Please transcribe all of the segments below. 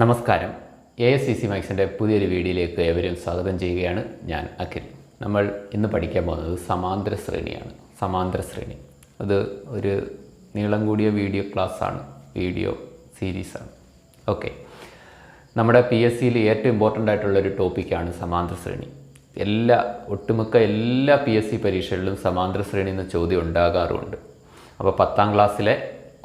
നമസ്കാരം. A S C C മാക്സിന്റെ പുതിയൊരു വീഡിയോയിലേക്ക് ഏവരും സ്വാഗതം ചെയ്യുകയാണ് ഞാൻ അഖിൽ. നമ്മൾ ഇന്ന് പഠിക്കാൻ പോകുന്നത് സമാന്തര ശ്രേണിയാണ്. സമാന്തര ശ്രേണി. അത് ഒരു നീളം കൂടിയ വീഡിയോ ക്ലാസ്സാണ് വീഡിയോ സീരീസാണ് ഓക്കെ നമ്മുടെ പി എസ് സിയിൽ ഏറ്റവും ഇമ്പോർട്ടന്റ് ആയിട്ടുള്ളൊരു ടോപ്പിക്കാണ് സമാന്തര ശ്രേണി. എല്ലാ ഒട്ടുമിക്ക എല്ലാ പി എസ് സി പരീക്ഷകളിലും സമാന്തര ശ്രേണി എന്ന ചോദ്യം ഉണ്ടാകാറുമുണ്ട് അപ്പോൾ പത്താം ക്ലാസ്സിലെ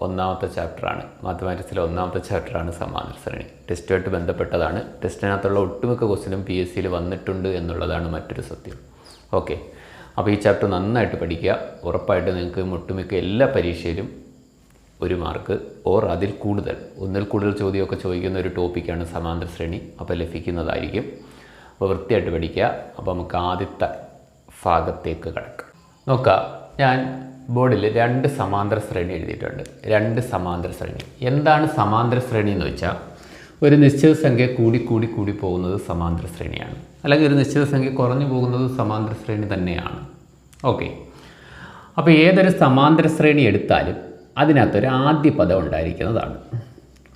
ഒന്നാമത്തെ ചാപ്റ്ററാണ്. മാത്തമാറ്റിക്സിലെ ഒന്നാമത്തെ ചാപ്റ്ററാണ് സമാന്തര ശ്രേണി. ടെസ്റ്റുമായിട്ട് ബന്ധപ്പെട്ടതാണ്. ടെസ്റ്റിനകത്തുള്ള ഒട്ടുമിക്ക ക്വസ്റ്റിനും പി എസ് സിയിൽ വന്നിട്ടുണ്ട് എന്നുള്ളതാണ് മറ്റൊരു സത്യം. ഓക്കെ അപ്പോൾ ഈ ചാപ്റ്റർ നന്നായിട്ട് പഠിക്കുക. ഉറപ്പായിട്ട് നിങ്ങൾക്ക് ഒട്ടുമിക്ക എല്ലാ പരീക്ഷയിലും ഒരു മാർക്ക് ഓർ അതിൽ കൂടുതൽ ഒന്നിൽ കൂടുതൽ ചോദ്യമൊക്കെ ചോദിക്കുന്ന ഒരു ടോപ്പിക്കാണ് സമാന്തര ശ്രേണി. അപ്പോൾ ലഭിക്കുന്നതായിരിക്കും. അപ്പോൾ വൃത്തിയായിട്ട് പഠിക്കുക. അപ്പോൾ നമുക്ക് ആദ്യത്തെ ഭാഗത്തേക്ക് കിടക്കാം. നോക്കുക ഞാൻ ബോർഡിൽ രണ്ട് സമാന്തര ശ്രേണി എഴുതിയിട്ടുണ്ട്. രണ്ട് സമാന്തര ശ്രേണി. എന്താണ് സമാന്തര ശ്രേണി എന്ന് വെച്ചാൽ ഒരു നിശ്ചിത സംഖ്യ കൂടി കൂടി കൂടി പോകുന്നത് സമാന്തര ശ്രേണിയാണ്. അല്ലെങ്കിൽ ഒരു നിശ്ചിത സംഖ്യ കുറഞ്ഞു പോകുന്നത് സമാന്തര ശ്രേണി തന്നെയാണ്. ഓക്കെ. അപ്പോൾ ഏതൊരു സമാന്തര ശ്രേണി എടുത്താലും അതിനകത്തൊരു ആദ്യ പദം ഉണ്ടായിരിക്കുന്നതാണ്.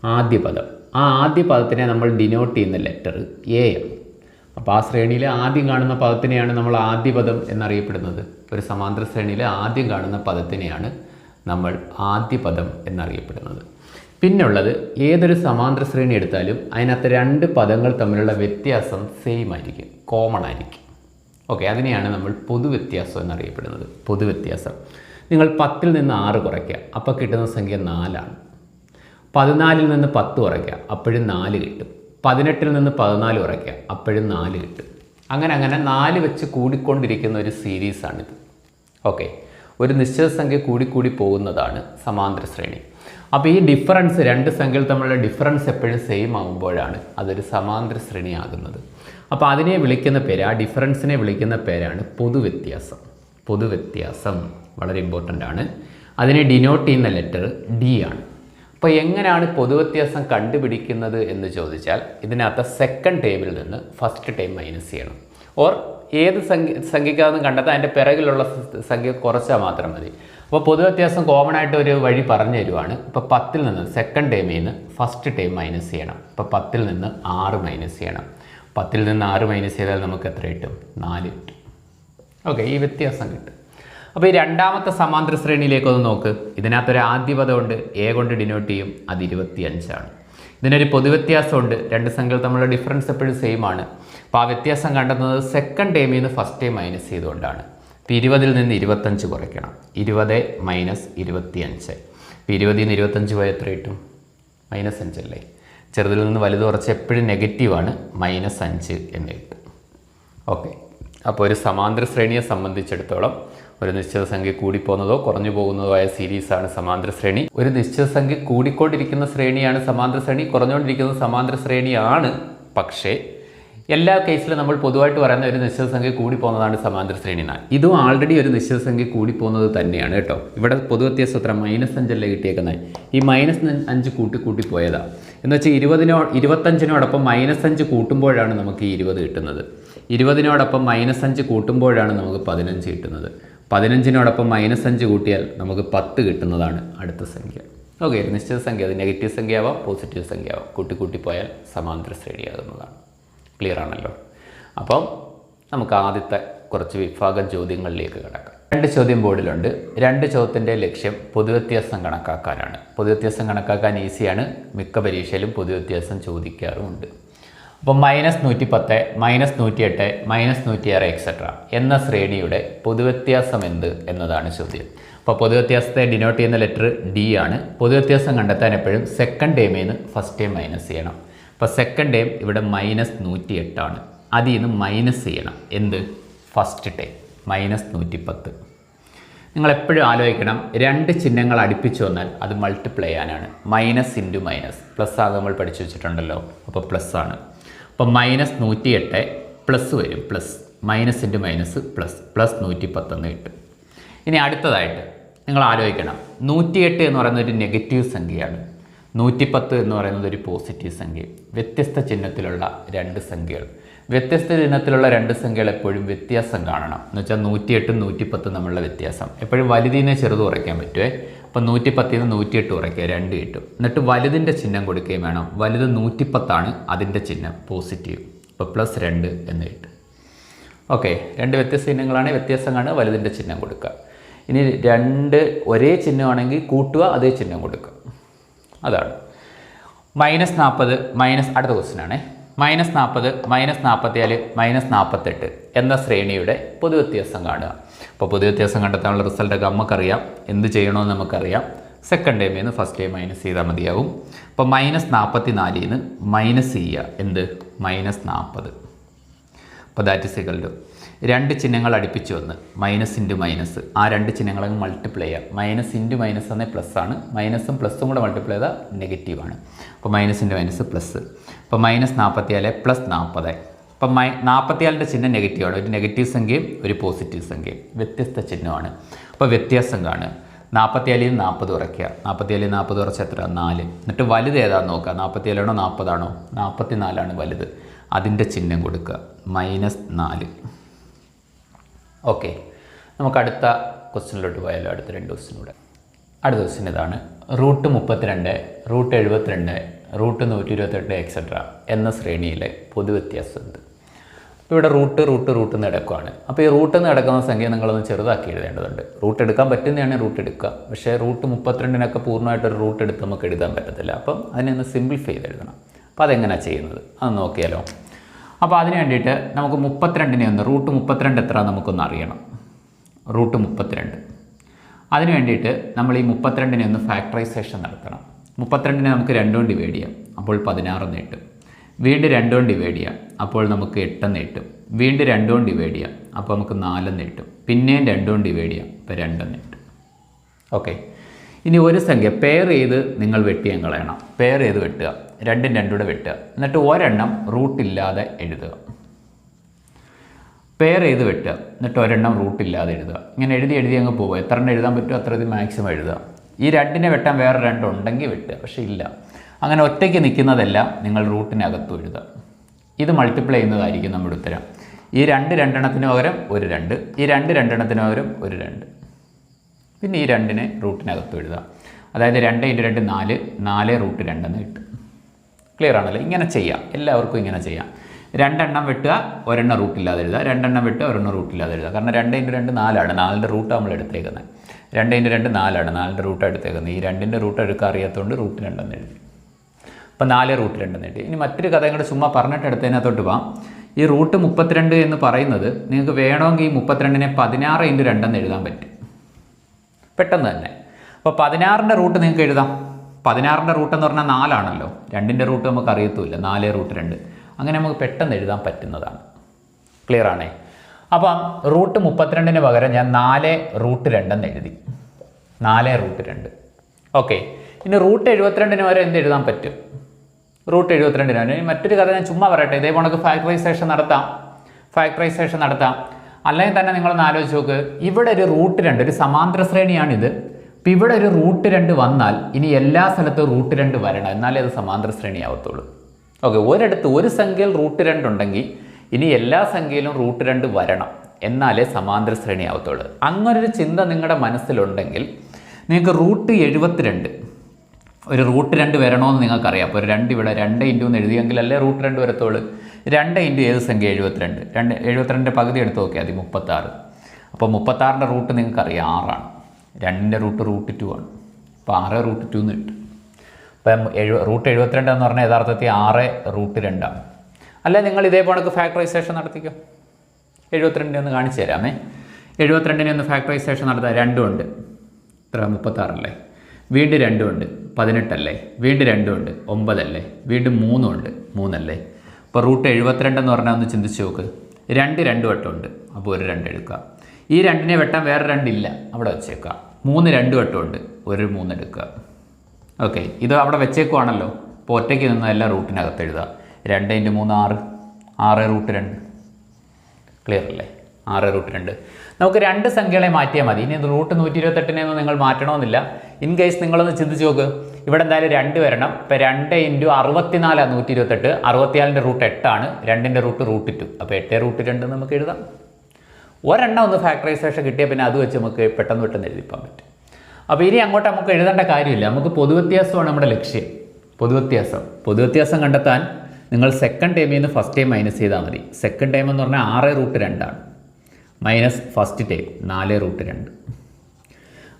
ആദ്യ പദം. ആ ആദ്യ പദത്തിനെ നമ്മൾ ഡിനോട്ട് ചെയ്യുന്ന ലെറ്റർ എ ആണ്. അപ്പോൾ ആ ശ്രേണിയിലെ ആദ്യം കാണുന്ന പദത്തിനെയാണ് നമ്മൾ ആദ്യപദം എന്നറിയപ്പെടുന്നത്. ഒരു സമാന്തര ശ്രേണിയിലെ ആദ്യം കാണുന്ന പദത്തിനെയാണ് നമ്മൾ ആദ്യപദം എന്നറിയപ്പെടുന്നത്. പിന്നുള്ളത് ഏതൊരു സമാന്തര ശ്രേണി എടുത്താലും അതിനകത്ത് രണ്ട് പദങ്ങൾ തമ്മിലുള്ള വ്യത്യാസം സെയിം ആയിരിക്കും കോമൺ ആയിരിക്കും. ഓക്കെ അതിനെയാണ് നമ്മൾ പൊതുവ്യത്യാസം എന്നറിയപ്പെടുന്നത്. പൊതുവ്യത്യാസം. നിങ്ങൾ പത്തിൽ നിന്ന് ആറ് കുറയ്ക്കുക അപ്പോൾ കിട്ടുന്ന സംഖ്യ നാലാണ്. പതിനാലിൽ നിന്ന് പത്ത് കുറയ്ക്കുക അപ്പോഴും നാല് കിട്ടും. പതിനെട്ടിൽ നിന്ന് പതിനാല് കുറയ്ക്കുക അപ്പോഴും നാല് കിട്ടും. അങ്ങനെ അങ്ങനെ നാല് വെച്ച് കൂടിക്കൊണ്ടിരിക്കുന്ന ഒരു സീരീസാണിത്. ഓക്കെ. ഒരു നിശ്ചിത സംഖ്യ കൂടിക്കൂടി പോകുന്നതാണ് സമാന്തര ശ്രേണി. അപ്പോൾ ഈ ഡിഫറൻസ് രണ്ട് സംഖ്യകൾ തമ്മിലുള്ള ഡിഫറൻസ് എപ്പോഴും സെയിം ആകുമ്പോഴാണ് അതൊരു സമാന്തര ശ്രേണി ആകുന്നത് അപ്പോൾ അതിനെ വിളിക്കുന്ന പേര് ആ ഡിഫറൻസിനെ വിളിക്കുന്ന പേരാണ് പൊതുവ്യത്യാസം. പൊതുവ്യത്യാസം വളരെ ഇമ്പോർട്ടന്റ് ആണ്. അതിനെ ഡിനോട്ട് ചെയ്യുന്ന ലെറ്റർ ഡി ആണ്. അപ്പോൾ എങ്ങനെയാണ് പൊതുവ്യത്യാസം കണ്ടുപിടിക്കുന്നത് എന്ന് ചോദിച്ചാൽ ഇതിനകത്ത് സെക്കൻഡ് ടേബിളിൽ നിന്ന് ഫസ്റ്റ് ടേം മൈനസ് ചെയ്യണം. ഓർ ഏത് സംഖ്യ സംഖ്യക്കാന്ന് കണ്ടെത്താൻ അതിന്റെ പിറകിലുള്ള സംഖ്യ കുറച്ചാൽ മാത്രം മതി. അപ്പോൾ പൊതുവ്യത്യാസം കോമൺ ആയിട്ട് ഒരു വഴി പറഞ്ഞു തരുവാണ്. ഇപ്പോൾ പത്തിൽ നിന്ന് സെക്കൻഡ് ടേമിൽ നിന്ന് ഫസ്റ്റ് ടേം മൈനസ് ചെയ്യണം. ഇപ്പോൾ പത്തിൽ നിന്ന് ആറ് മൈനസ് ചെയ്യണം. പത്തിൽ നിന്ന് ആറ് മൈനസ് ചെയ്താൽ നമുക്ക് എത്ര കിട്ടും? നാല് കിട്ടും. ഓക്കെ ഈ വ്യത്യാസം കിട്ടും. അപ്പോൾ ഈ രണ്ടാമത്തെ സമാന്തര ശ്രേണിയിലേക്ക് ഒന്ന് നോക്ക്. ഇതിനകത്തൊരു ആദ്യ പദമുണ്ട് എ കൊണ്ട് ഡിനോട്ട് ചെയ്യും അത് ഇരുപത്തി അഞ്ചാണ് ഇതിനൊരു പൊതുവ്യത്യാസമുണ്ട് രണ്ട് സംഖ്യകൾ തമ്മിലുള്ള ഡിഫറൻസ് എപ്പോഴും സെയിം ആണ്. അപ്പോൾ ആ വ്യത്യാസം കണ്ടെത്തുന്നത് സെക്കൻഡ് ടൈമിൽ നിന്ന് ഫസ്റ്റ് ടൈം മൈനസ് ചെയ്തുകൊണ്ടാണ്. ഇപ്പോൾ ഇരുപതിൽ നിന്ന് ഇരുപത്തഞ്ച് കുറയ്ക്കണം. ഇരുപത് മൈനസ് ഇരുപത്തി അഞ്ച് ഇപ്പോൾ ഇരുപതിൽ നിന്ന് ഇരുപത്തഞ്ച് പോയ എത്ര കിട്ടും? മൈനസ് അഞ്ചല്ലേ ചെറുതിൽ നിന്ന് വലുത് കുറച്ച് എപ്പോഴും നെഗറ്റീവാണ് മൈനസ് അഞ്ച് എന്ന് കിട്ടും. ഓക്കെ അപ്പോൾ ഒരു സമാന്തര ശ്രേണിയെ സംബന്ധിച്ചിടത്തോളം ഒരു നിശ്ചിത സംഖ്യ കൂടിപ്പോകുന്നതോ കുറഞ്ഞു പോകുന്നതോ ആയ സീരീസാണ് സമാന്തര ശ്രേണി. ഒരു നിശ്ചിത സംഖ്യ കൂടിക്കൊണ്ടിരിക്കുന്ന ശ്രേണിയാണ് സമാന്തര ശ്രേണി. കുറഞ്ഞുകൊണ്ടിരിക്കുന്ന സമാന്തര ശ്രേണിയാണ് പക്ഷേ എല്ലാ കേസിലും നമ്മൾ പൊതുവായിട്ട് പറയുന്ന ഒരു നിശ്ചിത സംഖ്യ കൂടി പോകുന്നതാണ് സമാന്തര ശ്രേണി എന്നാൽ. ഇതും ആൾറെഡി ഒരു നിശ്ചിത സംഖ്യ കൂടി പോകുന്നത് തന്നെയാണ് കേട്ടോ. ഇവിടെ പൊതുവ്യത്യാസം എത്ര മൈനസ് അഞ്ചല്ലേ കിട്ടിയേക്കുന്നത് ഈ മൈനസ് അഞ്ച് കൂട്ടി കൂട്ടി പോയതാണ് എന്ന് വെച്ചാൽ ഇരുപതിനോ ഇരുപത്തഞ്ചിനോടൊപ്പം മൈനസ് അഞ്ച് കൂട്ടുമ്പോഴാണ് നമുക്ക് ഈ ഇരുപത് കിട്ടുന്നത്. ഇരുപതിനോടൊപ്പം മൈനസ് അഞ്ച് കൂട്ടുമ്പോഴാണ് നമുക്ക് പതിനഞ്ച് കിട്ടുന്നത്. പതിനഞ്ചിനോടൊപ്പം മൈനസ് അഞ്ച് കൂട്ടിയാൽ നമുക്ക് പത്ത് കിട്ടുന്നതാണ് അടുത്ത സംഖ്യ. ഓക്കെ നിശ്ചിത സംഖ്യ. അത് നെഗറ്റീവ് സംഖ്യ പോസിറ്റീവ് സംഖ്യ ആവാം. കൂട്ടി കൂട്ടി പോയാൽ സമാന്തര ശ്രേണിയാകുന്നതാണ്. ക്ലിയർ ആണല്ലോ? അപ്പം നമുക്ക് ആദ്യത്തെ കുറച്ച് വിഭാഗ ചോദ്യങ്ങളിലേക്ക് കിടക്കാം. രണ്ട് ചോദ്യം ബോർഡിലുണ്ട്. രണ്ട് ചോദ്യത്തിന്റെ ലക്ഷ്യം പൊതുവ്യത്യാസം കണക്കാക്കാനാണ്. പൊതുവ്യത്യാസം കണക്കാക്കാൻ ഈസിയാണ് മിക്ക പരീക്ഷയിലും പൊതുവ്യത്യാസം ചോദിക്കാറുമുണ്ട്. അപ്പം മൈനസ് നൂറ്റി പത്ത് മൈനസ് നൂറ്റി എട്ട് മൈനസ് നൂറ്റി ആറ് എക്സെട്ര എന്ന ശ്രേണിയുടെ പൊതുവ്യത്യാസം എന്ത് എന്നതാണ് ചോദ്യം. അപ്പോൾ പൊതുവ്യത്യാസത്തെ ഡിനോട്ട് ചെയ്യുന്ന ലെറ്റർ ഡി ആണ്. പൊതുവ്യത്യാസം കണ്ടെത്താൻ എപ്പോഴും സെക്കൻഡ് ടേമിൽ നിന്ന് ഫസ്റ്റ് ടേം മൈനസ് ചെയ്യണം. അപ്പോൾ സെക്കൻഡ് ടേം ഇവിടെ മൈനസ് നൂറ്റി എട്ടാണ് അതിൽ നിന്ന് മൈനസ് ചെയ്യണം. എന്ത്? ഫസ്റ്റ് ടേം മൈനസ് നൂറ്റി പത്ത് നിങ്ങൾ എപ്പോഴും ആലോചിക്കണം. രണ്ട് ചിഹ്നങ്ങൾ അടുപ്പിച്ച് വന്നാൽ അത് മൾട്ടിപ്ലൈ ചെയ്യാനാണ്. മൈനസ് ഇന്റു മൈനസ് പ്ലസ് ആകുമ്പോൾ പഠിച്ചു വെച്ചിട്ടുണ്ടല്ലോ. അപ്പോൾ പ്ലസ് ആണ്. അപ്പോൾ മൈനസ് നൂറ്റി എട്ട് പ്ലസ് വരും. Plus minus into minus plus plus നൂറ്റി പത്തെന്ന് കിട്ടും. ഇനി അടുത്തതായിട്ട് നിങ്ങൾ ആലോചിക്കണം. നൂറ്റിയെട്ട് എന്ന് പറയുന്നത് ഒരു നെഗറ്റീവ് സംഖ്യയാണ്. നൂറ്റിപ്പത്ത് എന്ന് പറയുന്നത് ഒരു പോസിറ്റീവ് സംഖ്യ. വ്യത്യസ്ത ചിഹ്നത്തിലുള്ള രണ്ട് സംഖ്യകൾ. വ്യത്യസ്ത ചിഹ്നത്തിലുള്ള രണ്ട് സംഖ്യകൾ എപ്പോഴും വ്യത്യാസം കാണണം. എന്ന് വെച്ചാൽ നൂറ്റിയെട്ടും നൂറ്റിപ്പത്തും തമ്മിലുള്ള വ്യത്യാസം. എപ്പോഴും വലുതിനെ ചെറുത് കുറയ്ക്കാൻ പറ്റുമേ അപ്പോൾ നൂറ്റിപ്പത്തിൽ നിന്ന് നൂറ്റിയെട്ട് കുറയ്ക്കുക രണ്ട് കിട്ടും. എന്നിട്ട് വലുതിന്റെ ചിഹ്നം കൊടുക്കുകയും വേണം. വലുത് നൂറ്റിപ്പത്താണ് അതിന്റെ ചിഹ്നം പോസിറ്റീവ്. അപ്പോൾ പ്ലസ് രണ്ട് എന്ന് കിട്ടും. ഓക്കെ രണ്ട് വ്യത്യസ്ത ചിഹ്നങ്ങളാണ് വ്യത്യാസം കാണുക വലുതിന്റെ ചിഹ്നം കൊടുക്കുക. ഇനി രണ്ട് ഒരേ ചിഹ്നമാണെങ്കിൽ കൂട്ടുക അതേ ചിഹ്നം കൊടുക്കുക. അതാണ്. മൈനസ് നാൽപ്പത് മൈനസ് അടുത്ത ക്വസ്റ്റ്യൻ ആണേ. മൈനസ് നാൽപ്പത് മൈനസ് നാൽപ്പത്തിയാൽ മൈനസ് നാൽപ്പത്തെട്ട് എന്ന ശ്രേണിയുടെ പൊതുവ്യത്യാസം കാണുക. അപ്പോൾ പൊതുവ്യത്യാസം കണ്ടെത്താനുള്ള റിസൾട്ടൊക്കെ നമുക്കറിയാം. എന്ത് ചെയ്യണമെന്ന് നമുക്കറിയാം. സെക്കൻഡ് ടൈമിൽ നിന്ന് ഫസ്റ്റ് ടൈം മൈനസ് ചെയ്താൽ മതിയാവും. അപ്പോൾ മൈനസ് നാൽപ്പത്തി നാലിൽ നിന്ന് മൈനസ് ചെയ്യുക. എന്ത്? മൈനസ് നാൽപ്പത് അപ്പോൾ ദാറ്റ് ഇസ് ഇക്വൽ ടു രണ്ട് ചിഹ്നങ്ങൾ അടുപ്പിച്ച് വന്ന് മൈനസ് ഇന്റു മൈനസ് ആ രണ്ട് ചിഹ്നങ്ങളെ മൾട്ടിപ്ലൈ ചെയ്യുക. മൈനസ് ഇന്റു മൈനസ് എന്ന പ്ലസ് ആണ്. മൈനസും പ്ലസും കൂടെ മൾട്ടിപ്ലൈ ചെയ്താൽ നെഗറ്റീവ് ആണ്. അപ്പോൾ മൈനസ് ഇന്റു മൈനസ് പ്ലസ് അപ്പോൾ മൈനസ് നാൽപ്പത്തിയാൽ പ്ലസ് നാൽപ്പത് അപ്പം മൈ നാൽപ്പത്തിയാലിന്റെ ചിഹ്നം നെഗറ്റീവാണ് ഒരു നെഗറ്റീവ് സംഖ്യയും ഒരു പോസിറ്റീവ് സംഖ്യയും. വ്യത്യസ്ത ചിഹ്നമാണ്. അപ്പോൾ വ്യത്യാസം കാണുക. നാൽപ്പത്തിയാലിൽ നാൽപ്പത് കുറയ്ക്കുക. നാൽപ്പത്തിയാലിൽ നാൽപ്പത് കുറച്ച് എത്ര? നാല്. എന്നിട്ട് വലുത് ഏതാണെന്ന് നോക്കുക. നാൽപ്പത്തിയാലാണോ നാൽപ്പതാണോ നാൽപ്പത്തി നാലാണ് വലുത്. അതിന്റെ ചിഹ്നം കൊടുക്കുക. മൈനസ് നാല്. ഓക്കെ നമുക്ക് അടുത്ത ക്വസ്റ്റ്യനിലോട്ട് പോയാലോ? അടുത്ത രണ്ട് ക്വസ്റ്റ്യനൂടെ അടുത്ത ക്വസ്റ്റ്യൻ ഇതാണ് റൂട്ട് മുപ്പത്തിരണ്ട് റൂട്ട് എഴുപത്തിരണ്ട് റൂട്ട് നൂറ്റി ഇരുപത്തെട്ട് എക്സെട്ര എന്ന ശ്രേണിയിലെ പൊതുവ്യത്യാസം അപ്പോൾ ഇവിടെ റൂട്ട് റൂട്ട് റൂട്ട് എന്ന് എടുക്കുകയാണ് അപ്പോൾ ഈ റൂട്ട് എന്ന് കിടക്കുന്ന സംഖ്യ നിങ്ങളൊന്ന് ചെറുതാക്കി എഴുതേണ്ടതുണ്ട്. റൂട്ട് എടുക്കാൻ പറ്റുന്നതാണ് റൂട്ട് എടുക്കുക. പക്ഷേ റൂട്ട് മുപ്പത്തിരണ്ടിനൊക്കെ പൂർണമായിട്ട് ഒരു റൂട്ട് എടുത്ത് നമുക്ക് എഴുതാൻ പറ്റത്തില്ല. അപ്പം അതിനെ ഒന്ന് സിംപ്ലിഫൈ ചെയ്ത് എഴുതണം. അപ്പോൾ അതെങ്ങനെയാണ് ചെയ്യുന്നത്? അത് നോക്കിയാലോ? അപ്പോൾ അതിന് വേണ്ടിയിട്ട് നമുക്ക് മുപ്പത്തിരണ്ടിനെ ഒന്ന് റൂട്ട് മുപ്പത്തിരണ്ട് എത്ര നമുക്കൊന്ന് അറിയണം. റൂട്ട് മുപ്പത്തിരണ്ട്. അതിന് വേണ്ടിയിട്ട് നമ്മൾ ഈ മുപ്പത്തിരണ്ടിനെ ഒന്ന് ഫാക്ടറൈസേഷൻ നടത്തണം. മുപ്പത്തിരണ്ടിനെ നമുക്ക് രണ്ടും ഡിവൈഡ് ചെയ്യാം. അപ്പോൾ പതിനാറെന്ന് നേട്ടും. വീണ്ടും രണ്ടും ഡിവൈഡ് ചെയ്യാം. അപ്പോൾ നമുക്ക് എട്ടെന്ന് നേട്ടും. വീണ്ടും രണ്ടും ഡിവൈഡ് ചെയ്യാം. അപ്പോൾ നമുക്ക് നാലെന്ന് നേട്ടും. പിന്നെയും രണ്ടും ഡിവൈഡ് ചെയ്യാം. അപ്പോൾ രണ്ടെന്ന് നേട്ടും. ഓക്കെ ഇനി ഒരു സംഖ്യ. പെയർ ചെയ്ത് നിങ്ങൾ വെട്ടിയാൽ കളയണം. പെയർ ചെയ്ത് വെട്ടുക. രണ്ടും രണ്ടുകൂടെ വെട്ടുക. എന്നിട്ട് ഒരെണ്ണം റൂട്ടില്ലാതെ എഴുതുക. പെയർ ചെയ്ത് വെട്ടുക. എന്നിട്ട് ഒരെണ്ണം റൂട്ടില്ലാതെ എഴുതുക. ഇങ്ങനെ എഴുതി എഴുതി അങ്ങ് പോകുക എത്ര എണ്ണം എഴുതാൻ പറ്റുമോ അത്ര മാക്സിമം എഴുതുക. ഈ രണ്ടിനെ വെട്ടാൻ വേറെ രണ്ടുണ്ടെങ്കിൽ വെട്ടുക പക്ഷേ ഇല്ല. അങ്ങനെ ഒറ്റയ്ക്ക് നിൽക്കുന്നതെല്ലാം നിങ്ങൾ റൂട്ടിനകത്തും എഴുതുക. ഇത് മൾട്ടിപ്ലൈ ചെയ്യുന്നതായിരിക്കും നമ്മുടെ ഉത്തരം. ഈ രണ്ട് രണ്ടെണ്ണത്തിന് പകരം ഒരു രണ്ട് ഈ രണ്ട് രണ്ടെണ്ണത്തിന് പകരം ഒരു രണ്ട്. പിന്നെ ഈ രണ്ടിനെ റൂട്ടിനകത്ത് എഴുതുക. അതായത് രണ്ട് ഇന്റു രണ്ട് നാല് നാല് റൂട്ട് രണ്ടെന്ന് കിട്ടും. ക്ലിയർ ആണല്ലോ? ഇങ്ങനെ ചെയ്യാം. എല്ലാവർക്കും ഇങ്ങനെ ചെയ്യാം. രണ്ടെണ്ണം വെട്ടുക ഒരെണ്ണം റൂട്ടില്ലാതെ എഴുതുക. രണ്ടെണ്ണം വെട്ടുക ഒരെണ്ണം റൂട്ടില്ലാതെ എഴുതുക. കാരണം രണ്ട് ഇന്റു രണ്ട് നാലാണ്. നാലിന്റെ റൂട്ട് നമ്മൾ എടുത്തേക്കുന്നത്. രണ്ട് ഇന്റു രണ്ട് നാലാണ്. നാലിന്റെ റൂട്ട് എടുത്തേക്കുന്നത്. ഈ രണ്ടിന്റെ റൂട്ട് എടുക്കാൻ അറിയാത്തതുകൊണ്ട് റൂട്ട് രണ്ടെന്ന് എഴുതി. അപ്പോൾ നാല് റൂട്ട് രണ്ടെന്ന് എഴുതി. ഇനി മറ്റൊരു കഥ ഇങ്ങോട്ട് ചുമ്മാ പറഞ്ഞിട്ട് എടുത്തതിനകത്തോട്ട് പോകാം ഈ റൂട്ട് മുപ്പത്തിരണ്ട് എന്ന് പറയുന്നത് നിങ്ങൾക്ക് വേണമെങ്കിൽ ഈ മുപ്പത്തിരണ്ടിനെ പതിനാറ് ഇന്റു രണ്ടെന്ന് എഴുതാൻ പറ്റും. പെട്ടെന്ന് തന്നെ. അപ്പോൾ പതിനാറിന്റെ റൂട്ട് നിങ്ങൾക്ക് എഴുതാം. പതിനാറിന്റെ റൂട്ട് എന്ന് പറഞ്ഞാൽ നാലാണല്ലോ. രണ്ടിന്റെ റൂട്ട് നമുക്ക് അറിയത്തുമില്ല. നാല് റൂട്ട് രണ്ട്. അങ്ങനെ നമുക്ക് പെട്ടെന്ന് എഴുതാൻ പറ്റുന്നതാണ്. ക്ലിയർ ആണേ? അപ്പം റൂട്ട് മുപ്പത്തിരണ്ടിന് പകരം ഞാൻ നാല് റൂട്ട് രണ്ടെന്ന് എഴുതി. നാല് റൂട്ട് രണ്ട്. ഓക്കെ ഇനി റൂട്ട് എഴുപത്തിരണ്ടിന് വരെ എന്ത് എഴുതാൻ പറ്റും? റൂട്ട് എഴുപത്തിരണ്ടിന് വരെ. മറ്റൊരു കഥ ഞാൻ ചുമ്മാ പറയട്ടെ. ഇതേ കണക്ക് ഫാക്ടറൈസേഷൻ നടത്താം. ഫാക്ടറൈസേഷൻ നടത്താം. അല്ലെങ്കിൽ തന്നെ നിങ്ങളൊന്ന് ആലോചിച്ച് നോക്ക്. ഇവിടെ ഒരു റൂട്ട് രണ്ട് ഒരു സമാന്തര ശ്രേണിയാണിത്. ഇപ്പം ഇവിടെ ഒരു റൂട്ട് രണ്ട് വന്നാൽ ഇനി എല്ലാ സ്ഥലത്തും റൂട്ട് രണ്ട് വരണം. എന്നാലേ അത് സമാന്തര ശ്രേണി ആവത്തുള്ളൂ ഓക്കെ ഒരിടത്ത് ഒരു സംഖ്യയിൽ റൂട്ട് രണ്ട് ഉണ്ടെങ്കിൽ ഇനി എല്ലാ സംഖ്യയിലും റൂട്ട് രണ്ട് വരണം. എന്നാലേ സമാന്തര ശ്രേണി ആവത്തുള്ളൂ അങ്ങനൊരു ചിന്ത നിങ്ങളുടെ മനസ്സിലുണ്ടെങ്കിൽ നിങ്ങൾക്ക് റൂട്ട് എഴുപത്തിരണ്ട് ഒരു റൂട്ട് രണ്ട് വരണമെന്ന് നിങ്ങൾക്കറിയാം. അപ്പോൾ ഒരു രണ്ട് ഇവിടെ രണ്ട് ഇന്റു എന്ന് എഴുതിയെങ്കിൽ അല്ലേ റൂട്ട് രണ്ട് വരത്തുള്ളൂ. രണ്ട് ഇന്റു ഏത് സംഖ്യ? എഴുപത്തിരണ്ട്. രണ്ട് എഴുപത്തിരണ്ടിന്റെ പകുതി എടുത്ത് നോക്കിയാൽ മതി മുപ്പത്താറ്. അപ്പോൾ മുപ്പത്താറിന്റെ റൂട്ട് നിങ്ങൾക്കറിയാം ആറാണ്. രണ്ടിന്റെ റൂട്ട് റൂട്ട് ടു ആണ്. അപ്പോൾ ആറ് റൂട്ട് ടു എന്ന് കിട്ടും. അപ്പം എഴു റൂട്ട് എഴുപത്തിരണ്ട് എന്ന് പറഞ്ഞാൽ യഥാർത്ഥത്തിൽ ആറ് റൂട്ട് രണ്ടാണ്. അല്ല നിങ്ങൾ ഇതേ കണക്ക് ഫാക്ടറൈസേഷൻ നടത്തിക്കോ? എഴുപത്തിരണ്ടിനെ ഒന്ന് കാണിച്ചു തരാമേ. എഴുപത്തിരണ്ടിനെ ഒന്ന് ഫാക്ടറൈസേഷൻ നടത്താം രണ്ടുമുണ്ട്. ഇത്ര മുപ്പത്താറല്ലേ? വീണ്ടും രണ്ടുമുണ്ട്. പതിനെട്ടല്ലേ? വീണ്ടും രണ്ടുമുണ്ട്. ഒമ്പതല്ലേ? വീണ്ടും മൂന്നുമുണ്ട്. മൂന്നല്ലേ? അപ്പോൾ റൂട്ട് എഴുപത്തിരണ്ട് എന്ന് പറഞ്ഞാൽ ഒന്ന് ചിന്തിച്ച് നോക്ക്. രണ്ട് രണ്ട് വട്ടമുണ്ട്. അപ്പോൾ ഒരു രണ്ട് എടുക്കുക ഈ രണ്ടിനെ വെട്ടാൻ വേറെ രണ്ടില്ല. അവിടെ വെച്ചേക്കുക മൂന്ന് രണ്ട് വട്ടമുണ്ട്. ഒരു മൂന്ന് എടുക്കുക ഓക്കെ ഇത് അവിടെ വെച്ചേക്കുവാണല്ലോ. അപ്പോൾ ഒറ്റയ്ക്ക് നിന്ന് എല്ലാ റൂട്ടിനകത്ത് എഴുതുക. രണ്ട് ഇന്റു മൂന്ന് ആറ്. ആറ് റൂട്ട് രണ്ട്. ക്ലിയർ അല്ലേ? ആറ് റൂട്ട് രണ്ട്. നമുക്ക് രണ്ട് സംഖ്യകളെ മാറ്റിയാൽ മതി. ഇനി റൂട്ട് നൂറ്റി ഇരുപത്തെട്ടിനെ ഒന്നും നിങ്ങൾ മാറ്റണമെന്നില്ല. ഇൻ കേസ് നിങ്ങളൊന്ന് ചിന്തിച്ച് നോക്ക്. ഇവിടെ എന്തായാലും രണ്ട് വരണം. ഇപ്പം രണ്ട് ഇന്റു അറുപത്തിനാലാണ് നൂറ്റി ഇരുപത്തെട്ട് അറുപത്തിനാലിന്റെ റൂട്ട് എട്ടാണ്. രണ്ടിന്റെ റൂട്ട് റൂട്ട് ടു അപ്പോൾ എട്ട് റൂട്ട് രണ്ട് നമുക്ക് എഴുതാം. ഒരെണ്ണം ഒന്ന് ഫാക്ടറൈസേഷൻ കിട്ടിയാൽ പിന്നെ അത് വെച്ച് നമുക്ക് പെട്ടെന്ന് പെട്ടെന്ന് എഴുതിപ്പാൻ പറ്റും. അപ്പോൾ ഇനി അങ്ങോട്ട് നമുക്ക് എഴുതേണ്ട കാര്യമില്ല. നമുക്ക് പൊതുവ്യത്യാസമാണ് നമ്മുടെ ലക്ഷ്യം. പൊതുവ്യത്യാസം. പൊതുവ്യത്യാസം കണ്ടെത്താൻ നിങ്ങൾ സെക്കൻഡ് ടൈമിൽ നിന്ന് ഫസ്റ്റ് ടൈം മൈനസ് ചെയ്താൽ മതി. സെക്കൻഡ് ടൈം എന്ന് പറഞ്ഞാൽ ആറ് റൂട്ട് രണ്ടാണ് മൈനസ് ഫസ്റ്റ് ടൈം നാല് റൂട്ട് രണ്ട്.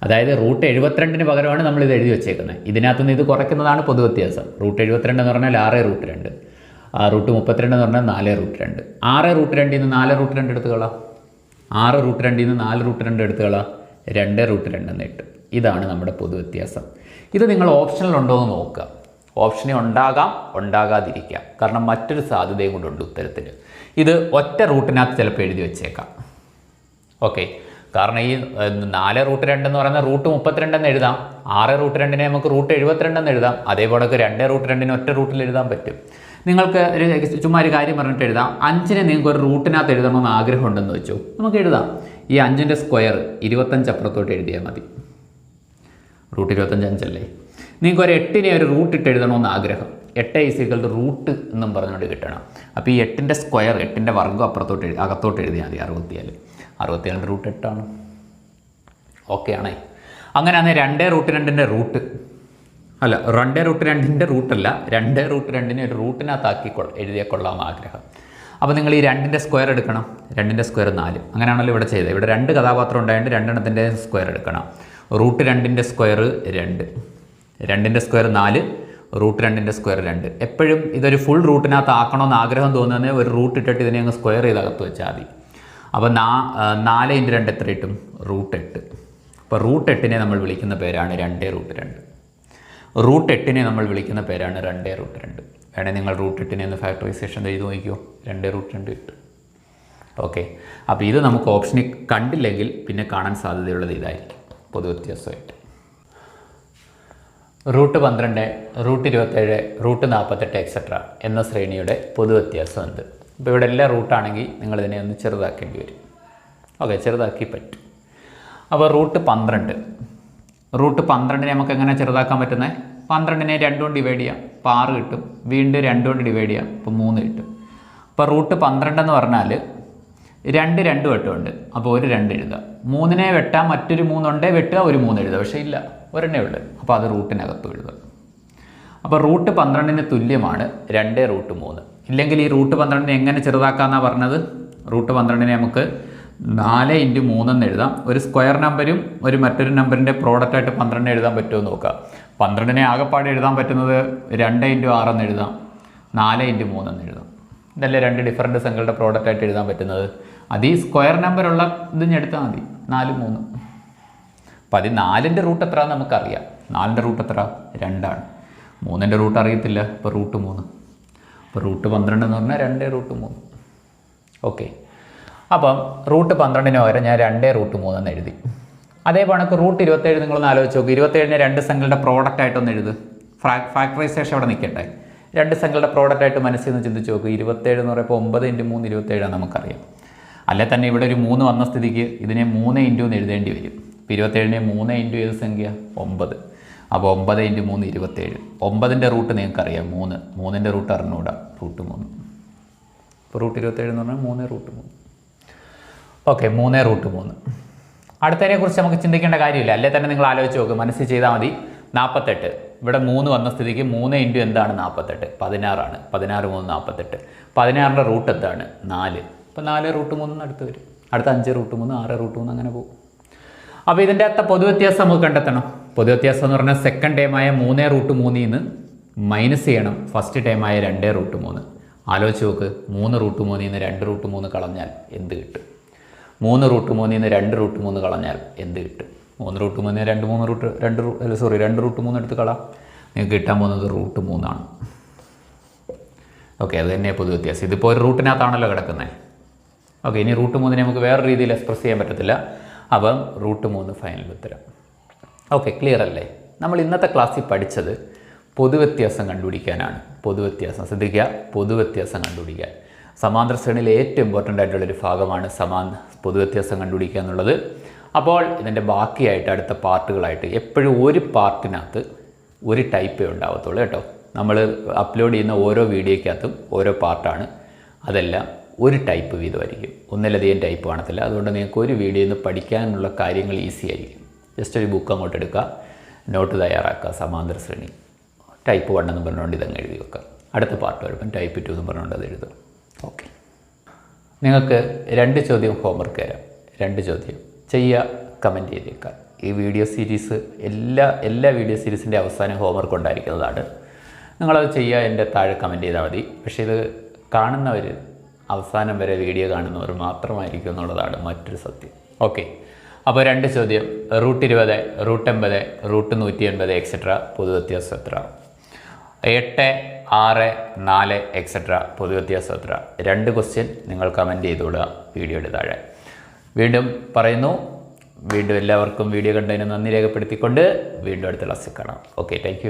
അതായത് റൂട്ട് എഴുപത്തിരണ്ടിന് പകരമാണ് നമ്മൾ ഇത് എഴുതി വെച്ചേക്കുന്നത്. ഇതിനകത്തുനിന്ന് ഇത് കുറയ്ക്കുന്നതാണ് പൊതുവ്യത്യാസം. റൂട്ട് എഴുപത്തിരണ്ട് എന്ന് പറഞ്ഞാൽ ആറ് റൂട്ട് രണ്ട്. ആ റൂട്ട് മുപ്പത്തിരണ്ട് എന്ന് പറഞ്ഞാൽ നാല് റൂട്ട് രണ്ട്. ആറ് റൂട്ട് രണ്ടിൽ നിന്ന് നാല് റൂട്ട് രണ്ട് എടുത്തുകളാം. ആറ് റൂട്ട് രണ്ടിൽ നിന്ന് നാല് റൂട്ട് രണ്ട് എടുത്തുകളാം. രണ്ട് റൂട്ട് രണ്ട് എന്ന് കിട്ടും ഇതാണ് നമ്മുടെ പൊതു വ്യത്യാസം. ഇത് നിങ്ങൾ ഓപ്ഷനിൽ ഉണ്ടോ എന്ന് നോക്കുക ഓപ്ഷനെ ഉണ്ടാകാം ഉണ്ടാകാതിരിക്കാം. കാരണം മറ്റൊരു സാധ്യതയും കൊണ്ടുണ്ട് ഉത്തരത്തിന്. ഇത് ഒറ്റ റൂട്ടിനകത്ത് ചിലപ്പോൾ എഴുതി വെച്ചേക്കാം. ഓക്കെ കാരണം ഈ നാല് റൂട്ട് രണ്ടെന്ന് പറയുന്ന റൂട്ട് മുപ്പത്തിരണ്ടെന്ന് എഴുതാം. ആറ് റൂട്ട് രണ്ടിനെ നമുക്ക് റൂട്ട് എഴുപത്തിരണ്ടെന്ന് എഴുതാം. അതേപോലെ രണ്ട് റൂട്ട് രണ്ടിനെ ഒറ്റ റൂട്ടിൽ എഴുതാൻ പറ്റും. നിങ്ങൾക്ക് ഒരു ചുമ്മാ ഒരു കാര്യം പറഞ്ഞിട്ട് എഴുതാം. അഞ്ചിനെ നിങ്ങൾക്ക് ഒരു റൂട്ടിനകത്ത് എഴുതണമെന്ന് ആഗ്രഹമുണ്ടെന്ന് വെച്ചു. നമുക്ക് എഴുതാം. ഈ അഞ്ചിന്റെ സ്ക്വയർ ഇരുപത്തഞ്ച് അപ്പുറത്തോട്ട് എഴുതിയാൽ മതി. റൂട്ട് ഇരുപത്തഞ്ച് നിങ്ങൾക്ക് ഒരു എട്ടിനെ ഒരു റൂട്ട് ഇട്ട് എഴുതണമെന്ന് ആഗ്രഹം. എട്ട് ഈസിക്കൽ റൂട്ട് എന്നും പറഞ്ഞുകൊണ്ട് കിട്ടണം. അപ്പോൾ ഈ എട്ടിന്റെ സ്ക്വയർ എട്ടിന്റെ വർഗം അപ്പുറത്തോട്ട് എഴുതി അകത്തോട്ട് എഴുതിയാൽ മതി അറുപത്തിയാൽ അറുപത്തിയാലിന്റെ റൂട്ട് എട്ടാണ്. ഓക്കെ ആണേ. അങ്ങനെയാണെങ്കിൽ രണ്ടേ റൂട്ട് രണ്ടിന്റെ റൂട്ട് അല്ല രണ്ടേ റൂട്ട് രണ്ടിന്റെ റൂട്ടല്ല രണ്ടേ റൂട്ട് രണ്ടിനെ ഒരു റൂട്ടിനകത്താക്കി കൊ എഴുതിയ കൊള്ളാം ആഗ്രഹം. അപ്പോൾ നിങ്ങൾ ഈ രണ്ടിന്റെ സ്ക്വയർ എടുക്കണം. രണ്ടിന്റെ സ്ക്വയർ നാല്. അങ്ങനെയാണല്ലോ ഇവിടെ ചെയ്തത്. ഇവിടെ രണ്ട് കഥാപാത്രം ഉണ്ടായതുകൊണ്ട് രണ്ടെണ്ണത്തിന്റെ സ്ക്വയർ എടുക്കണം. റൂട്ട് രണ്ടിന്റെ സ്ക്വയർ രണ്ട്. രണ്ടിന്റെ സ്ക്വയർ നാല് റൂട്ട് രണ്ടിന്റെ സ്ക്വയർ രണ്ട്. എപ്പോഴും ഇതൊരു ഫുൾ റൂട്ടിനകത്ത് ആക്കണമെന്ന് ആഗ്രഹം തോന്നുന്നത് ഒരു റൂട്ട് ഇട്ടിട്ട് ഇതിനെ അങ്ങ് സ്ക്വയർ ചെയ്ത് അകത്ത് വെച്ചാൽ മതി. അപ്പോൾ നാ നാല് ഇന്റു രണ്ട് എത്ര കിട്ടും? റൂട്ട് എട്ട്. അപ്പോൾ റൂട്ട് എട്ടിനെ നമ്മൾ വിളിക്കുന്ന പേരാണ് രണ്ടേ റൂട്ട് രണ്ട്. റൂട്ട് എട്ടിനെ നമ്മൾ വിളിക്കുന്ന പേരാണ് രണ്ടേ റൂട്ട് രണ്ട്. വേണേൽ നിങ്ങൾ റൂട്ട് എട്ടിനെ ഒന്ന് ഫാക്ടറൈസേഷൻ ചെയ്ത് നോക്കിയോ രണ്ട് റൂട്ട് രണ്ട് ഇട്ട്. ഓക്കെ അപ്പോൾ ഇത് നമുക്ക് ഓപ്ഷനിൽ കണ്ടില്ലെങ്കിൽ പിന്നെ കാണാൻ സാധ്യതയുള്ളത് ഇതായിരിക്കും. പൊതു വ്യത്യാസമായിട്ട്. റൂട്ട് പന്ത്രണ്ട് റൂട്ട് ഇരുപത്തേഴ് റൂട്ട് നാൽപ്പത്തെട്ട് എക്സെട്ര എന്ന ശ്രേണിയുടെ പൊതു വ്യത്യാസം എന്ത്? ഇപ്പോൾ ഇവിടെ എല്ലാ റൂട്ടാണെങ്കിൽ നിങ്ങളിതിനെ ഒന്ന് ചെറുതാക്കേണ്ടി വരും. ഓക്കെ ചെറുതാക്കി പറ്റും. അപ്പോൾ റൂട്ട് പന്ത്രണ്ട്. റൂട്ട് പന്ത്രണ്ടിനെ നമുക്ക് എങ്ങനെ ചെറുതാക്കാൻ പറ്റുന്നത് പന്ത്രണ്ടിനെ രണ്ടുകൊണ്ട് ഡിവൈഡ് ചെയ്യാം. അപ്പോൾ ആറ് കിട്ടും. വീണ്ടും രണ്ടുകൊണ്ട് ഡിവൈഡ് ചെയ്യാം. അപ്പോൾ മൂന്ന് കിട്ടും. അപ്പോൾ റൂട്ട് പന്ത്രണ്ട് എന്ന് പറഞ്ഞാൽ രണ്ട് രണ്ട് വെട്ടമുണ്ട്. അപ്പോൾ ഒരു രണ്ട് എഴുതുക മൂന്നിനെ വെട്ടാൻ മറ്റൊരു മൂന്നുണ്ടേ വെട്ടുക ഒരു മൂന്ന് എഴുതുക പക്ഷേ ഇല്ല. ഒരെണ്ണേ ഉള്ളു. അപ്പോൾ അത് റൂട്ടിനകത്ത് എഴുതുക അപ്പോൾ റൂട്ട് പന്ത്രണ്ടിന് തുല്യമാണ് രണ്ട് റൂട്ട് മൂന്ന്. ഇല്ലെങ്കിൽ ഈ റൂട്ട് പന്ത്രണ്ടിനെ എങ്ങനെ ചെറുതാക്കാമെന്നാണ് പറഞ്ഞത്? റൂട്ട് പന്ത്രണ്ടിനെ നമുക്ക് നാല് ഇന്റു മൂന്നെന്ന് എഴുതാം. ഒരു സ്ക്വയർ നമ്പരും ഒരു മറ്റൊരു നമ്പറിന്റെ പ്രോഡക്റ്റായിട്ട് പന്ത്രണ്ട് എഴുതാൻ പറ്റുമോ നോക്കാം. പന്ത്രണ്ടിനെ ആകെപ്പാടെ എഴുതാൻ പറ്റുന്നത് രണ്ട് ഇന്റു ആറെന്ന് എഴുതാം. നാല് ഇന്റു മൂന്നെന്ന് എഴുതാം. ഇതല്ലേ രണ്ട് ഡിഫറന്റ് സംഖ്യകളുടെ പ്രോഡക്റ്റായിട്ട് എഴുതാൻ പറ്റുന്നത്. അത് ഈ സ്ക്വയർ നമ്പറുള്ള ഇത് എടുത്താൽ മതി. നാല് മൂന്ന്. അപ്പം അത് നാലിന്റെ റൂട്ട് എത്ര നമുക്കറിയാം. നാലിന്റെ റൂട്ട് എത്ര? രണ്ടാണ്. മൂന്നിന്റെ റൂട്ട് അറിയത്തില്ല. ഇപ്പോൾ റൂട്ട് മൂന്ന്. അപ്പോൾ റൂട്ട് പന്ത്രണ്ട് എന്ന് പറഞ്ഞാൽ രണ്ടേ റൂട്ട് മൂന്ന്. ഓക്കെ അപ്പം റൂട്ട് പന്ത്രണ്ടിന് പകരം ഞാൻ രണ്ടേ റൂട്ട് മൂന്നെന്ന് എഴുതി. അതേ കണക്ക് റൂട്ട് ഇരുപത്തേഴ് നിങ്ങളൊന്ന് ആലോചിച്ച് നോക്കും. ഇരുപത്തേഴിന് രണ്ട് സംഖ്യകളുടെ പ്രോഡക്റ്റ് ആയിട്ടൊന്ന് എഴുത്. ഫാക്ടറൈസേഷൻ അവിടെ നിൽക്കട്ടെ. രണ്ട് സംഖ്യകളുടെ പ്രോഡക്റ്റ് ആയിട്ട് മനസ്സിൽ നിന്ന് ചിന്തിച്ച് നോക്കും. ഇരുപത്തേഴ് എന്ന് പറയുമ്പോൾ ഒമ്പത് ഇന്റു മൂന്ന് ഇരുപത്തേഴാണ് നമുക്കറിയാം. അല്ലെ തന്നെ ഇവിടെ ഒരു മൂന്ന് വന്ന സ്ഥിതിക്ക് ഇതിനെ മൂന്ന് ഇന്റു എന്ന് എഴുതേണ്ടി വരും. ഇപ്പോൾ ഇരുപത്തേഴിനെ മൂന്ന് ഇന്റു ഏത് സംഖ്യ? ഒമ്പത്. അപ്പോൾ ഒമ്പത് ഇന്റു മൂന്ന് ഇരുപത്തേഴ്. ഒമ്പതിന്റെ റൂട്ട് നിങ്ങൾക്കറിയാം. മൂന്ന്. മൂന്നിന്റെ റൂട്ട് അറിഞ്ഞൂടാം റൂട്ട് മൂന്ന്. ഇപ്പോൾ റൂട്ട് ഇരുപത്തേഴ് എന്ന് പറഞ്ഞാൽ മൂന്ന് റൂട്ട് മൂന്ന്. ഓക്കെ മൂന്ന് റൂട്ട് മൂന്ന്. അടുത്തതിനെ കുറിച്ച് നമുക്ക് ചിന്തിക്കേണ്ട കാര്യമില്ല. അല്ലേ തന്നെ നിങ്ങൾ ആലോചിച്ച് നോക്ക്. മനസ്സിൽ ചെയ്താൽ മതി. നാൽപ്പത്തെട്ട് ഇവിടെ മൂന്ന് വന്ന സ്ഥിതിക്ക് മൂന്ന് ഇന്റു എന്താണ് നാൽപ്പത്തെട്ട് പതിനാറാണ്. പതിനാറ് മൂന്ന് നാൽപ്പത്തെട്ട് പതിനാറിന്റെ റൂട്ട് എന്താണ്? നാല്. അപ്പോൾ നാല് റൂട്ട് മൂന്ന് അടുത്ത് വരും. അടുത്ത അഞ്ച് റൂട്ട് മൂന്ന് ആറ് റൂട്ട് മൂന്ന് അങ്ങനെ പോകും. അപ്പോൾ ഇതിന്റെ അകത്ത പൊതുവ്യത്യാസം നമുക്ക് കണ്ടെത്തണം. പൊതുവ്യത്യാസം എന്ന് പറഞ്ഞാൽ സെക്കൻഡ് ടൈമായ മൂന്നേ റൂട്ട് മൂന്നിൽ നിന്ന് മൈനസ് ചെയ്യണം. ഫസ്റ്റ് ടൈമായ രണ്ടേ റൂട്ട് മൂന്ന്. ആലോചിച്ച് നോക്ക്. മൂന്ന് റൂട്ട് മൂന്നിൽ നിന്ന് രണ്ട് റൂട്ട് മൂന്ന് കളഞ്ഞാൽ എന്ത് കിട്ടും? മൂന്ന് റൂട്ട് മൂന്നിൽ നിന്ന് രണ്ട് റൂട്ട് മൂന്ന് കളഞ്ഞാൽ എന്ത് കിട്ടും? മൂന്ന് റൂട്ട് മൂന്നിൽ നിന്ന് രണ്ട് മൂന്ന് റൂട്ട് രണ്ട് സോറി രണ്ട് റൂട്ട് മൂന്ന് എടുത്ത് കളാം. നിങ്ങൾക്ക് കിട്ടാൻ പോകുന്നത് റൂട്ട് മൂന്നാണ്. ഓക്കെ അത് തന്നെ പൊതു വ്യത്യാസം. ഇതിപ്പോൾ ഒരു റൂട്ടിനകത്താണല്ലോ കിടക്കുന്നത്. ഓക്കെ ഇനി റൂട്ട് മൂന്നിനെ നമുക്ക് വേറെ രീതിയിൽ എക്സ്പ്രസ് ചെയ്യാൻ പറ്റത്തില്ല. അപ്പം റൂട്ട് മൂന്ന് ഫൈനൽ ഉത്തരം. ഓക്കെ ക്ലിയർ അല്ലേ? നമ്മൾ ഇന്നത്തെ ക്ലാസ്സിൽ പഠിച്ചത് പൊതുവ്യത്യാസം കണ്ടുപിടിക്കാനാണ്. പൊതുവ്യത്യാസം ശ്രദ്ധിക്കുക. പൊതുവ്യത്യാസം കണ്ടുപിടിക്കാൻ. സമാന്തര ശ്രേണിയിലെ ഏറ്റവും ഇമ്പോർട്ടന്റ് ആയിട്ടുള്ളൊരു ഭാഗമാണ് സമാ പൊതുവ്യത്യാസം കണ്ടുപിടിക്കുക എന്നുള്ളത്. അപ്പോൾ ഇതിന്റെ ബാക്കിയായിട്ട് അടുത്ത പാർട്ടുകളായിട്ട് എപ്പോഴും ഒരു പാർട്ടിനകത്ത് ഒരു ടൈപ്പേ ഉണ്ടാവത്തുള്ളൂ കേട്ടോ. നമ്മൾ അപ്ലോഡ് ചെയ്യുന്ന ഓരോ വീഡിയോയ്ക്കകത്തും ഓരോ പാർട്ടാണ്. അതെല്ലാം ഒരു ടൈപ്പ് വീതമായിരിക്കും. ഒന്നിലധികം ടൈപ്പ് കാണത്തില്ല. അതുകൊണ്ട് നിങ്ങൾക്ക് ഒരു വീഡിയോയിൽ നിന്ന് പഠിക്കാനുള്ള കാര്യങ്ങൾ ഈസി ആയിരിക്കും. ജസ്റ്റ് ഒരു ബുക്ക് അങ്ങോട്ട് എടുക്കുക. നോട്ട് തയ്യാറാക്കുക. സമാന്തര ശ്രേണി. ടൈപ്പ് വൺ എന്ന് പറഞ്ഞുകൊണ്ട് ഇതങ്ങ് എഴുതി വെക്കുക. അടുത്ത പാർട്ട് വരുമ്പം ടൈപ്പ് ടു എന്ന് പറഞ്ഞുകൊണ്ട് അത് എഴുതും ഓക്കെ നിങ്ങൾക്ക് രണ്ട് ചോദ്യം ഹോംവർക്ക് തരാം. രണ്ട് ചോദ്യം. ചെയ്യുക കമന്റ് ചെയ്തേക്കുക ഈ വീഡിയോ സീരീസ് എല്ലാ എല്ലാ വീഡിയോ സീരീസിന്റെ അവസാനം ഹോംവർക്ക് ഉണ്ടായിരിക്കുന്നതാണ്. നിങ്ങളത് ചെയ്യുക എന്റെ താഴെ കമന്റ് ചെയ്താൽ മതി. പക്ഷേ ഇത് കാണുന്നവർ അവസാനം വരെ വീഡിയോ കാണുന്നവർ മാത്രമായിരിക്കും എന്നുള്ളതാണ് മറ്റൊരു സത്യം. ഓക്കെ അപ്പോൾ രണ്ട് ചോദ്യം. റൂട്ട് ഇരുപത് റൂട്ട് എൺപത് റൂട്ട് നൂറ്റി എൺപത് എക്സെട്ര പൊതു വ്യത്യാസം എത്ര? എട്ട് ആറ് നാല് എക്സെട്ര പൊതു വ്യത്യാസം എത്ര രണ്ട് ക്വസ്റ്റ്യൻ നിങ്ങൾ കമന്റ് ചെയ്തുവിടുക വീഡിയോയുടെ താഴെ. വീണ്ടും പറയുന്നു. വീണ്ടും എല്ലാവർക്കും വീഡിയോ കണ്ടതിന് നന്ദി രേഖപ്പെടുത്തിക്കൊണ്ട് വീണ്ടും അടുത്ത ക്ലാസ്സിൽ കാണാം. Okay thank